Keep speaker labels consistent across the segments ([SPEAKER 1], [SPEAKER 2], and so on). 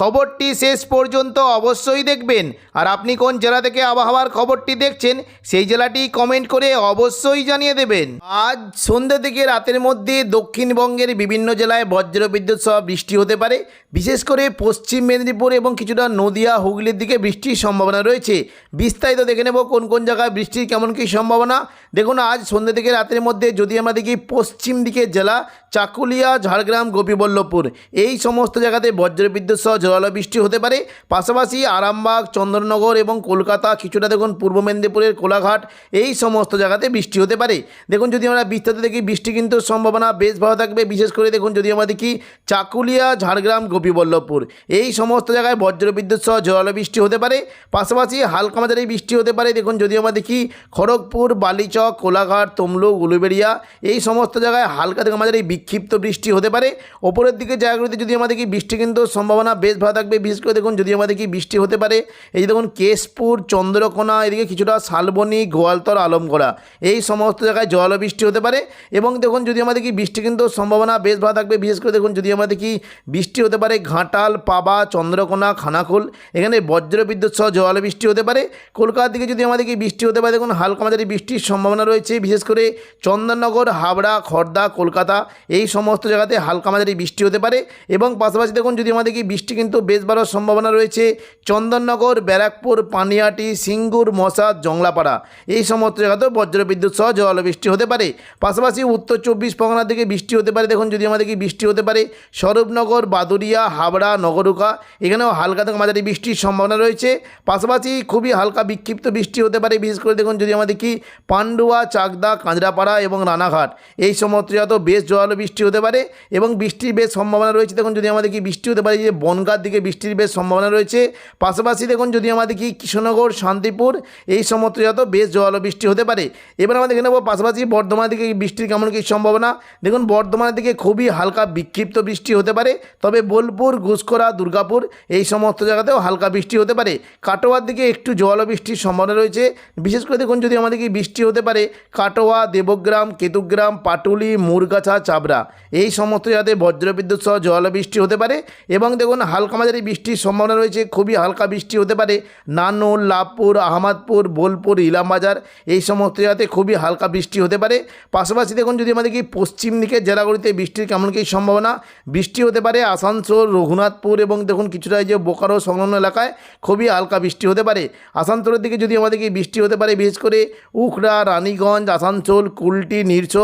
[SPEAKER 1] খবরটি শেষ পর্যন্ত অবশ্যই দেখবেন। আর আপনি কোন জেলা থেকে আবহাওয়ার খবরটি দেখছেন, সেই জেলাটি কমেন্ট করে অবশ্যই জানিয়ে দেবেন। আজ সন্ধ্যে থেকে রাতের মধ্যে দক্ষিণবঙ্গের বিভিন্ন জেলায় বজ্রবিদ্যুৎ সহ বৃষ্টি হতে পারে। বিশেষ করে পশ্চিম মেদিনীপুর এবং কিছুটা নদিয়া, হুগলির দিকে বৃষ্টির সম্ভাবনা রয়েছে। বিস্তারিত দেখে নেব কোন কোন জায়গায় বৃষ্টির কেমন কী সম্ভাবনা। দেখুন, আজ সন্ধ্যে থেকে রাতের মধ্যে যদি আমরা দেখি পশ্চিম দিকের জেলা, চাকুলিয়া, ঝাড়গ্রাম, গোপীবল্লভপুর, এই সমস্ত জায়গাতে বজ্রবিদ্যুৎ সহ জোরালো বৃষ্টি হতে পারে। পাশাপাশি আরামবাগ চন্দননগর এবং কলকাতা, কিছুটা দেখুন পূর্ব মেদিনীপুরের কোলাঘাট, এই সমস্ত জায়গাতে বৃষ্টি হতে পারে। দেখুন যদি আমরা বিস্তারিত দেখি, বৃষ্টি কিন্তু সম্ভাবনা বেশ ভালো থাকবে। বিশেষ করে দেখুন যদি আমরা দেখি চাকুলিয়া, ঝাড়গ্রাম, গোপীবল্লভপুর, এই সমস্ত জায়গায় বজ্রবিদ্যুৎ সহ জোরালো বৃষ্টি হতে পারে। পাশাপাশি হালকা মাঝারি বৃষ্টি হতে পারে। দেখুন যদি আমরা দেখি খড়গপুর, বালিচক, কোলাঘাট, তমলুক, উলুবেড়িয়া, এই সমস্ত জায়গায় হালকা থেকে মাঝারি বিক্ষিপ্ত বৃষ্টি হতে পারে। ওপরের দিকে জায়গাগুলিতে যদি আমরা দেখি, বৃষ্টি কিন্তু সম্ভাবনা বেশ ভালো থাকবে, বিশেষ করে দেখুন যদি আমাদের কি বৃষ্টি হতে পারে, এই দেখুন কেশপুর, চন্দ্রকোনা, এদিকে কিছুটা শালবনি, গোয়ালতর, আলমগোড়া, এই সমস্ত জায়গায় জল বৃষ্টি হতে পারে এবং দেখুন যদি আমরা দেখি বৃষ্টি কিন্তু সম্ভাবনা বেশ ভালো থাকবে, বিশেষ করে দেখুন যদি আমাদের কি বৃষ্টি হতে পারে, ঘাটাল, পাবা, চন্দ্রকোনা খানাকুল এখানে বজ্র বিদ্যুৎ সহ জল বৃষ্টি হতে পারে, কলকাতার দিকে যদি আমরা দেখি বৃষ্টি হতে পারে, দেখুন হালকা মাঝারি বৃষ্টির সম্ভাবনা রয়েছে, বিশেষ করে চন্দননগর, হাবড়া, খর্দা, কলকাতা, এই সমস্ত জায়গাতে হালকা মাঝারি বৃষ্টি হতে পারে এবং পাশাপাশি দেখুন যদি আমাদের কি বৃষ্টি কিন্তু বেশ ভালো সম্ভাবনা রয়েছে চন্দননগর, ব্যারাকপুর, পানিয়াটি, সিঙ্গুর মশাদ জংলাপাড়া। এই সমস্ত জায়গাতেও বজ্রবিদ্যুৎ সহ জল বৃষ্টি হতে পারে। পাশাপাশি উত্তর চব্বিশ পরগনার দিকে বৃষ্টি হতে পারে। দেখুন, যদি আমাদের কি বৃষ্টি হতে পারে, স্বরূপনগর বাদুরিয়া হাবড়া, নগরুকা, এখানেও হালকা থেকে মাঝারি বৃষ্টির সম্ভাবনা রয়েছে। পাশাপাশি খুবই হালকা বিক্ষিপ্ত বৃষ্টি হতে পারে। বিশেষ করে দেখুন, যদি আমাদের কি পান্ডুয়া, চাকদা, কাঁচরাপাড়া এবং রানাঘাট, এই সমস্ত জায়গাতেও বেশ জোরালো বৃষ্টি হতে পারে এবং বৃষ্টির বেশ সম্ভাবনা রয়েছে। দেখুন, যদি আমাদের কি বৃষ্টি হতে পারে যে বনগার দিকে বৃষ্টির বেশ সম্ভাবনা রয়েছে। পাশাপাশি দেখুন, যদি আমাদের কি কৃষ্ণনগর, শান্তিপুর, এই সমস্ত জায়গাতেও বেশ জোরালো বৃষ্টি হতে পারে। এবার আমরা দেখে নেব পাশাপাশি বর্ধমানের দিকে বৃষ্টির কেমন কী সম্ভাবনা। দেখুন, বর্ধমানের দিকে খুবই হালকা বিক্ষিপ্ত বৃষ্টি হতে পারে, তবে বোলপুর ঘুষকরা দুর্গাপুর এই সমস্ত জায়গাতেও হালকা বৃষ্টি হতে পারে। কাটোয়ার দিকে একটু জল বৃষ্টির সম্ভাবনা রয়েছে। বিশেষ করে দেখুন, যদি আমাদের কি বৃষ্টি হতে পারে, কাটোয়া, দেবগ্রাম, কেতুগ্রাম, পাটুলি, মুরগাছা, চাবড়া এই সমস্ত জায়গাতে বজ্রবিদ্যুৎ সহ জল বৃষ্টি হতে পারে। এবং দেখুন হালকা মাঝারি বৃষ্টির সম্ভাবনা রয়েছে, খুবই হালকা বৃষ্টি হতে পারে। নানুর লাভপুর আহমদপুর, বোলপুর, ইলামবাজার, এই সমস্ত জায়গাতে খুবই হালকা বৃষ্টি হতে পারে। পাশাপাশি দেখুন, যদি আমাদের কি পশ্চিম দিকের জেলাগুলিতে বৃষ্টির কেমন কী সম্ভাবনা, বৃষ্টি হতে পারে আসানসোল, রঘুনাথপুর এবং দেখুন কিছুটা যে বোকারো সংলগ্ন এলাকায় খুবই হালকা বৃষ্টি হতে পারে। আসানসোলের দিকে যদি আমাদের কি বৃষ্টি হতে পারে, বিশেষ করে উখড়া, রানীগঞ্জ, আসানসোল, কুলটি, নিরছ,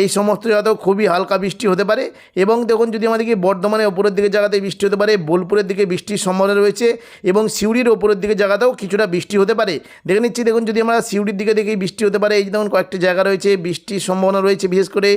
[SPEAKER 1] এই সমস্ত জায়গাতেও খুবই হালকা বৃষ্টি হতে পারে। এবং দেখুন, যদি আমাদের কি বর্ধমানের ওপরের দিকে জায়গাতে বৃষ্টি হতে পারে বোলপুরের দিকে বৃষ্টির সম্ভাবনা রয়েছে এবং সিউড়ির ওপরের দিকে জায়গাতেও কিছুটা বৃষ্টি হতে পারে। দেখে নিচ্ছি, দেখুন, যদি আমরা সিউড়ির দিকে দেখি, বৃষ্টি হতে পারে। এই যে দেখুন, কয়েকটি জায়গা রয়েছে, বৃষ্টির সম্ভাবনা রয়েছে, বিশেষ করে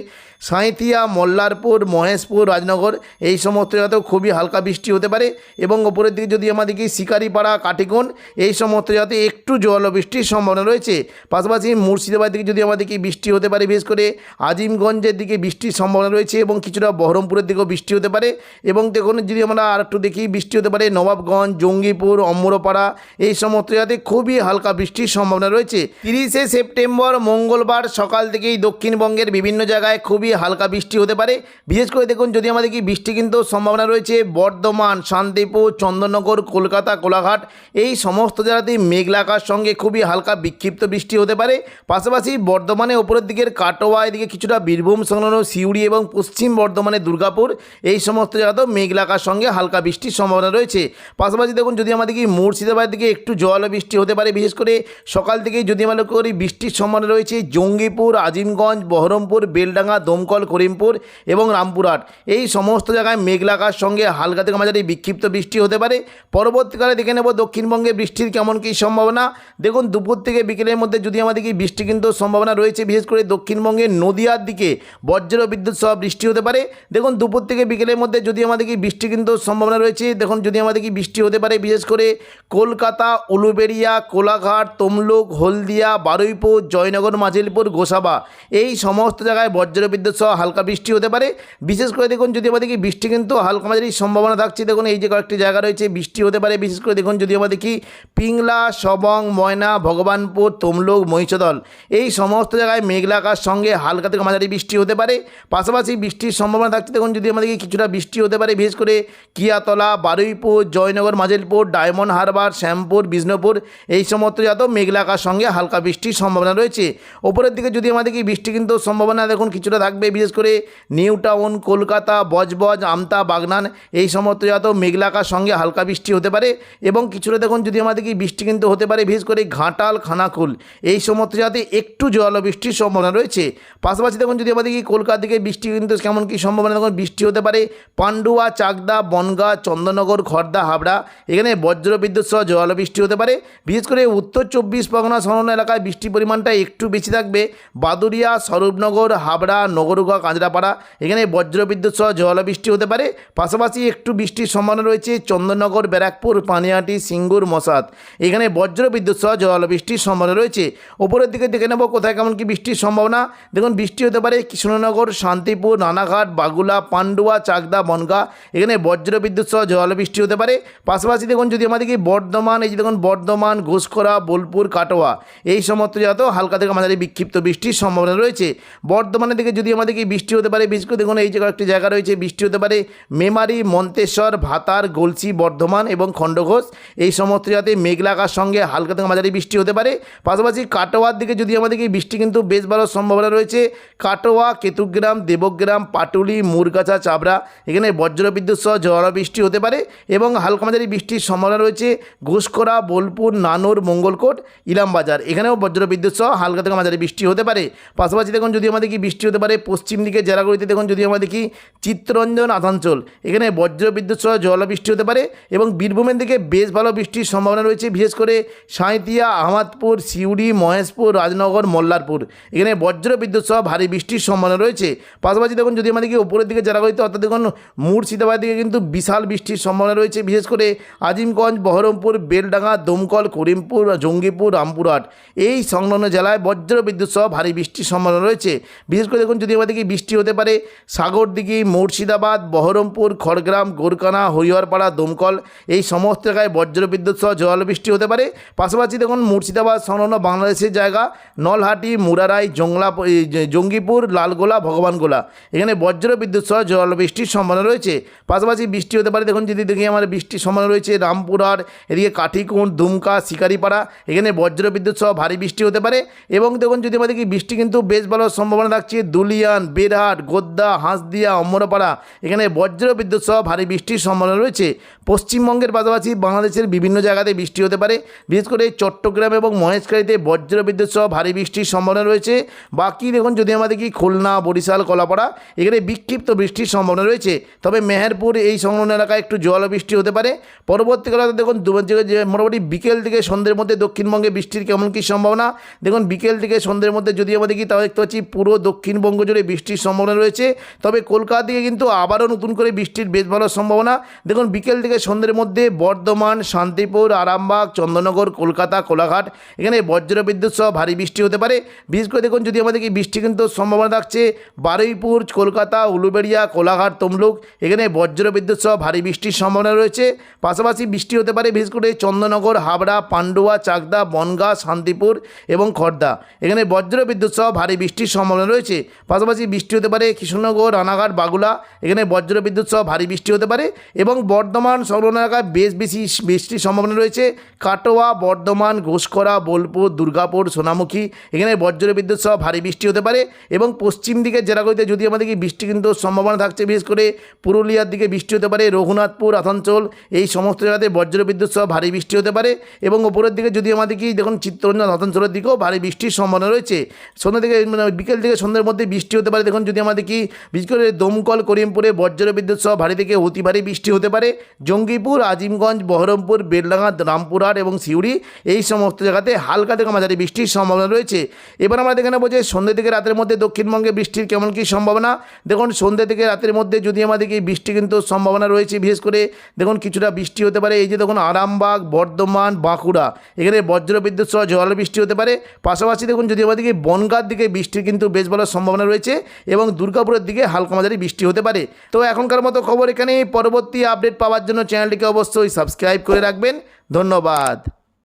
[SPEAKER 1] সাঁইথিয়া, মল্লারপুর, মহেশপুর, রাজনগর, এই সমস্ত জায়গাতেও খুবই হালকা বৃষ্টি হতে পারে এবং ওপরের দিকে যদি আমরা দেখি, শিকারিপাড়া কাটিকোন এই সমস্ত জায়গাতে একটু জল বৃষ্টির সম্ভাবনা রয়েছে। পাশাপাশি মুর্শিদাবাদ দিকে যদি আমরা দেখি, বৃষ্টি হতে পারে, বিশেষ করে আজিমগঞ্জের দিকে বৃষ্টির সম্ভাবনা রয়েছে এবং কিছুটা বহরমপুরের দিকেও বৃষ্টি হতে পারে। এবং দেখুন, যদি আমরা আর একটু দেখি বৃষ্টি হতে পারে? নবাবগঞ্জ, জঙ্গিপুর অম্বরপাড়া এই সমস্ত জায়গাতে খুবই হালকা বৃষ্টির সম্ভাবনা রয়েছে। তিরিশে সেপ্টেম্বর, মঙ্গলবার সকাল থেকেই দক্ষিণবঙ্গের বিভিন্ন জায়গায় খুবই হালকা বৃষ্টি হতে পারে। বিশেষ করে দেখুন, যদি আমাদের কি বৃষ্টি কিন্তু সম্ভাবনা রয়েছে, বর্ধমান, শান্তিপুর, চন্দননগর, কলকাতা, কোলাঘাট, এই সমস্ত জায়গাতেই মেঘলা আকাশ সঙ্গে খুবই হালকা বিক্ষিপ্ত বৃষ্টি হতে পারে। পাশাপাশি বর্ধমানে ওপরের দিকের কাটোয়া, এদিকে কিছুটা বীরভূম, সংলগ্ন সিউড়ি এবং পশ্চিম বর্ধমানের দুর্গাপুর, এই সমস্ত জায়গাতেও মেঘলা আকাশ সঙ্গে হালকা বৃষ্টির সম্ভাবনা রয়েছে। পাশাপাশি দেখুন, যদি আমাদের কি মুর্শিদাবাদের দিকে একটু জল বৃষ্টি হতে পারে, বিশেষ করে সকাল থেকেই যদি আমরা লক্ষ্য করি, বৃষ্টির সম্ভাবনা রয়েছে জঙ্গিপুর, আজিমগঞ্জ, বহরমপুর, বেলডাঙ্গা, দমকল, করিমপুর এবং রামপুরহাট। এই সমস্ত জায়গায় মেঘলাকার সঙ্গে হালকা থেকে মাঝারি বিক্ষিপ্ত বৃষ্টি হতে পারে। পরবর্তীকালে দেখে নেব দক্ষিণবঙ্গে বৃষ্টির কেমন কী সম্ভাবনা। দেখুন, দুপুর থেকে বিকেলের মধ্যে যদি আমাদের কি বৃষ্টি কিন্তু সম্ভাবনা রয়েছে, বিশেষ করে দক্ষিণবঙ্গের নদীয়ার দিকে বজ্র বিদ্যুৎ সহ বৃষ্টি হতে পারে। দেখুন, দুপুর থেকে বিকেলের মধ্যে যদি আমাদের কি বৃষ্টি কিন্তু সম্ভাবনা রয়েছে রয়েছে দেখুন, যদি আমাদের কি বৃষ্টি হতে পারে, বিশেষ করে কলকাতা, উলুবেড়িয়া, কোলাঘাট, তমলুক, হলদিয়া, বারুইপুর, জয়নগর, মাঝিলপুর, গোসাবা, এই সমস্ত জায়গায় বজ্র বিদ্যুৎ সহ হালকা বৃষ্টি হতে পারে। বিশেষ করে দেখুন, যদি আমাদের কি বৃষ্টি কিন্তু হালকা মাঝারি সম্ভাবনা থাকছে, দেখুন, এই যে কয়েকটি জায়গা রয়েছে, বৃষ্টি হতে পারে। বিশেষ করে দেখুন, যদি আমাদের কি পিংলা, সবং, ময়না, ভগবানপুর, তমলুক, মহিষদল, এই সমস্ত জায়গায় মেঘলাকার সঙ্গে হালকা থেকে মাঝারি বৃষ্টি হতে পারে। পাশাপাশি বৃষ্টির সম্ভাবনা থাকছে, দেখুন, যদি আমাদেরকে কিছুটা বৃষ্টি হতে পারে, বিশেষ করে কিয়াতলা বারুইপুর, জয়নগর, মাজিলপুর, ডায়মন্ড হারবার, শ্যামপুর, বিষ্ণুপুর, এই সমস্ত জাত মেঘলাকার সঙ্গে হালকা বৃষ্টির সম্ভাবনা রয়েছে। ওপরের দিকে যদি আমাদেরকে বৃষ্টি কিন্তু সম্ভাবনা দেখুন, কিছুটা থাকবে, বিশেষ করে নিউ টাউন কলকাতা, বজবজ, আমতা, বাগনান, এই সমস্ত জাত মেঘলাকার সঙ্গে হালকা বৃষ্টি হতে পারে। এবং কিছুটা দেখুন, যদি আমাদেরকে বৃষ্টি কিন্তু হতে পারে, বিশেষ করে ঘাটাল, খানাকুল, এই সমস্ত জাতে একটু জল বৃষ্টির সম্ভাবনা রয়েছে। পাশাপাশি দেখুন, যদি আমাদের কি কলকাতা থেকে বৃষ্টি কিন্তু কেমন কী সম্ভাবনা দেখুন, বৃষ্টি হতে পারে, পান্ডুয়া, চাকদা, বনগা চন্দননগর, খর্দা, হাবড়া। এখানে বজ্র বিদ্যুৎ সহ জল বৃষ্টি হতে পারে। বিশেষ করে উত্তর চব্বিশ পরগনা সংলগ্ন এলাকায় বৃষ্টির পরিমাণটা একটু বেশি থাকবে। বাদুরিয়া স্বরূপনগর, হাবড়া নগরুগা কাঁচরাপাড়া এখানে বজ্র বিদ্যুৎ সহ জল বৃষ্টি হতে পারে। পাশাপাশি একটু বৃষ্টির সম্ভাবনা রয়েছে চন্দননগর, ব্যারাকপুর, পানিহাটি, সিঙ্গুর মশাদ এখানে বজ্র বিদ্যুৎ সহ জল বৃষ্টির সম্ভাবনা রয়েছে। ওপরের দিকে দেখে নেব কোথায় কেমন কি বৃষ্টির সম্ভাবনা। দেখুন, বৃষ্টি হতে পারে কৃষ্ণনগর, শান্তিপুর রানাঘাট বাগুলা, পান্ডুয়া, চাকদা, বনগা। এখানে বজ্র বিদ্যুৎ সহ জল বৃষ্টি হতে পারে। পাশাপাশি দেখুন, যদি আমাদেরকে বর্ধমান, এই যে দেখুন, বর্ধমান ঘোষখরা বোলপুর, কাটোয়া, এই সমস্ত জাত হালকা থেকে মাঝারি বিক্ষিপ্ত বৃষ্টির সম্ভাবনা রয়েছে। বর্ধমানের দিকে যদি আমাদেরকে বৃষ্টি হতে পারে, বিশেষ করে দেখুন, এই যে কয়েকটি জায়গা রয়েছে, বৃষ্টি হতে পারে। মেমারি, মন্তেশ্বর, ভাতার, গলসি, বর্ধমান এবং খণ্ডঘোষ, এই সমস্ত জাতে মেঘলা আকাশ সঙ্গে হালকা থেকে মাঝারি বৃষ্টি হতে পারে। পাশাপাশি কাটোয়ার দিকে যদি আমাদেরকে বৃষ্টি কিন্তু বেশ ভালো সম্ভাবনা রয়েছে, কাটোয়া, কেতুগ্রাম, দেবগ্রাম, পাটুলি, মুরগাছা, চাবড়া, এখানে বজ্রবিদ্যুৎ সহ ঝড় বৃষ্টি হতে পারে এবং হালকা মাঝারি বৃষ্টির সম্ভাবনা রয়েছে ঘুষকরা বোলপুর, নানুর, মঙ্গলকোট, ইলামবাজার। এখানেও বজ্রবিদ্যুৎ সহ হালকা থেকে মাঝারি বৃষ্টি হতে পারে। পাশাপাশি দেখুন যদি আমাদের কি বৃষ্টি হতে পারে, পশ্চিম দিকে জেলাগুলিতে দেখুন যদি আমাদের কি চিত্তরঞ্জন, আসানসোল। এখানে বজ্রবিদ্যুৎ সহ জল বৃষ্টি হতে পারে এবং বীরভূমের দিকে বেশ ভালো বৃষ্টির সম্ভাবনা রয়েছে, বিশেষ করে সাঁইতিয়া আহমদপুর, সিউড়ি, মহেশপুর, রাজনগর, মোল্লারপুর। এখানে বজ্র বিদ্যুৎ সহ ভারী বৃষ্টির সম্ভাবনা রয়েছে। পাশাপাশি দেখুন যদি আমাদেরকে উপরের দিকে জেলাগুলিতে অর্থাৎ দেখুন মুর্শিদাবাদ দিকে কিন্তু বিশাল বৃষ্টির সম্ভাবনা রয়েছে। বিশেষ করে আজিমগঞ্জ, বহরমপুর, বেলডাঙ্গা, দমকল, করিমপুর, জঙ্গিপুর, রামপুরহাট। এই সংলগ্ন জেলায় বজ্র বিদ্যুৎ সহ ভারী বৃষ্টির সম্ভাবনা রয়েছে। বিশেষ করে দেখুন, যদি আমাদেরকে বৃষ্টি হতে পারে, সাগরদিঘি, মুর্শিদাবাদ, বহরমপুর, খড়গ্রাম গোরকানা হরিহরপাড়া, দমকল, এই সমস্ত জায়গায় বজ্র বিদ্যুৎ সহ জল বৃষ্টি হতে পারে। পাশাপাশি দেখুন, মুর্শিদাবাদ সংলগ্ন বাংলাদেশের জায়গা, নলহাটি, মুরারাই, জংলা জঙ্গিপুর, লালগোলা, ভগবানগোলা। এখানে বজ্র বিদ্যুৎ সহ জল বৃষ্টির সম্ভাবনা রয়েছে। পাশাপাশি বৃষ্টি হতে পারে দেখুন যদি দেখি আমার বৃষ্টির সম্ভাবনা রয়েছে, রামপুরহাট, এদিকে কাঠিকুঁট দুমকা, শিকারিপাড়া, এখানে বজ্র বিদ্যুৎ সহ ভারী বৃষ্টি হতে পারে। এবং দেখুন যদি আমাদের কি বৃষ্টি কিন্তু বেশ ভালো সম্ভাবনা থাকছে, দুলিয়ান, বেরহাট, গোদ্দা, হাঁসদিয়া, অমরপাড়া, এখানে বজ্র বিদ্যুৎ সহ ভারী বৃষ্টির সম্ভাবনা রয়েছে। পশ্চিমবঙ্গের পাশাপাশি বাংলাদেশের বিভিন্ন জায়গাতে বৃষ্টি হতে পারে। বিশেষ করে চট্টগ্রাম এবং মহেশখালীতে বজ্র বিদ্যুৎ সহ ভারী বৃষ্টির সম্ভাবনা রয়েছে। বাকি দেখুন যদি আমাদের কি খুলনা, বরিশাল, কলাপাড়া, এখানে বিক্ষিপ্ত বৃষ্টির সম্ভাবনা রয়েছে। তবে মেহেরপুর, এই সংলগ্ন এলাকায় একটু জল বৃষ্টি হতে পারে। পরবর্তীকালে দেখুন মোটামুটি বিকেল থেকে সন্ধ্যের মধ্যে দক্ষিণবঙ্গে বৃষ্টির কেমন কী সম্ভাবনা। দেখুন বিকেল থেকে সন্ধ্যের মধ্যে যদি আমাদের কি তাও দেখতে পাচ্ছি পুরো দক্ষিণবঙ্গ জুড়ে বৃষ্টির সম্ভাবনা রয়েছে। তবে কলকাতা দিকে কিন্তু আবারও নতুন করে বৃষ্টির বেশ ভালো সম্ভাবনা। দেখুন বিকেল থেকে সন্ধ্যের মধ্যে বর্ধমান, শান্তিপুর, আরামবাগ চন্দননগর কলকাতা, কোলাঘাট এখানে বজ্র বিদ্যুৎ সহ ভারী বৃষ্টি হতে পারে। বিশেষ করে দেখুন যদি আমাদের কি বৃষ্টি কিন্তু সম্ভাবনা থাকছে। বারুইপুর, কলকাতা, উলুবেড়িয়া, কোলাঘাট, তমলুক এখানে বজ্র বিদ্যুৎ সহ ভারী বৃষ্টির সম্ভাবনা রয়েছে। পাশাপাশি বৃষ্টি হতে পারে, বিশেষ করে চন্দননগর হাবড়া, পান্ডুয়া, চাকদা, বনগাঁ, শান্তিপুর এবং খড়দা এখানে বজ্র বিদ্যুৎ সহ ভারী বৃষ্টির সম্ভাবনা রয়েছে। পাশাপাশি বৃষ্টি হতে পারে কৃষ্ণনগর, রানাঘাট, বাগুলা। এখানে বজ্র বিদ্যুৎ সহ ভারী বৃষ্টি হতে পারে এবং বর্ধমান সংলগ্ন এলাকায় বেশ বেশি বৃষ্টির সম্ভাবনা রয়েছে। কাটোয়া, বর্ধমান, ঘোষকরা, বোলপুর, দুর্গাপুর, সোনামুখী, এখানে বজ্র বিদ্যুৎ সহ ভারী বৃষ্টি হতে পারে এবং পশ্চিম দিকের জেলাগুলিতে যদি আমাদের বৃষ্টি কিন্তু সম্ভাবনা থাকছে, বিশেষ করে পুরুলিয়ার দিকে বৃষ্টি হতে পারে রঘুনাথপুর আসানসোল, এই সমস্ত জায়গাতে বজ্র বিদ্যুৎ সহ ভারী বৃষ্টি হতে পারে এবং ওপরের দিকে যদি আমাদের কি দেখুন চিত্তরঞ্জন আসানসোলের দিকেও ভারী বৃষ্টির সম্ভাবনা রয়েছে। সন্ধ্যা থেকে মানে বিকেল থেকে সন্ধ্যের মধ্যে বৃষ্টি হতে পারে। দেখুন যদি আমাদের কি বিশেষ করে দমকল, করিমপুরে বজ্র বিদ্যুৎ সহ ভারী থেকে অতি ভারী বৃষ্টি হতে পারে। জঙ্গিপুর, আজিমগঞ্জ, বহরমপুর, বেলডাঙ্গা, রামপুরহাট এবং সিউড়ি এই সমস্ত জায়গাতে হালকা থেকে মাঝারি বৃষ্টির সম্ভাবনা রয়েছে। এবার আমরা দেখে নেব যে সন্ধ্যে থেকে রাতের মধ্যে দক্ষিণবঙ্গে বৃষ্টির কেমন কী সম্ভাবনা। দেখুন সন্ধ্যে থেকে রাতের মধ্যে যদি আমাদের কি বৃষ্টি কিন্তু সম্ভাবনা রয়েছে বিশেষ করে দেখুন কিছুটা বৃষ্টি হতে পারে। এই যে দেখুন আরামবাগ, বর্ধমান, বাঁকুড়া, এখানে বজ্রবিদ্যুৎ সহ জল বৃষ্টি হতে পারে। পাশাপাশি দেখুন যদি আমাদেরকে বনগার দিকে বৃষ্টির কিন্তু বেশ ভালো সম্ভাবনা রয়েছে এবং দুর্গাপুরের দিকে হালকা মাঝারি বৃষ্টি হতে পারে। তো এখনকার মতো খবর এখানে পরবর্তী আপডেট পাওয়ার জন্য চ্যানেলটিকে অবশ্যই সাবস্ক্রাইব করে রাখবেন। ধন্যবাদ।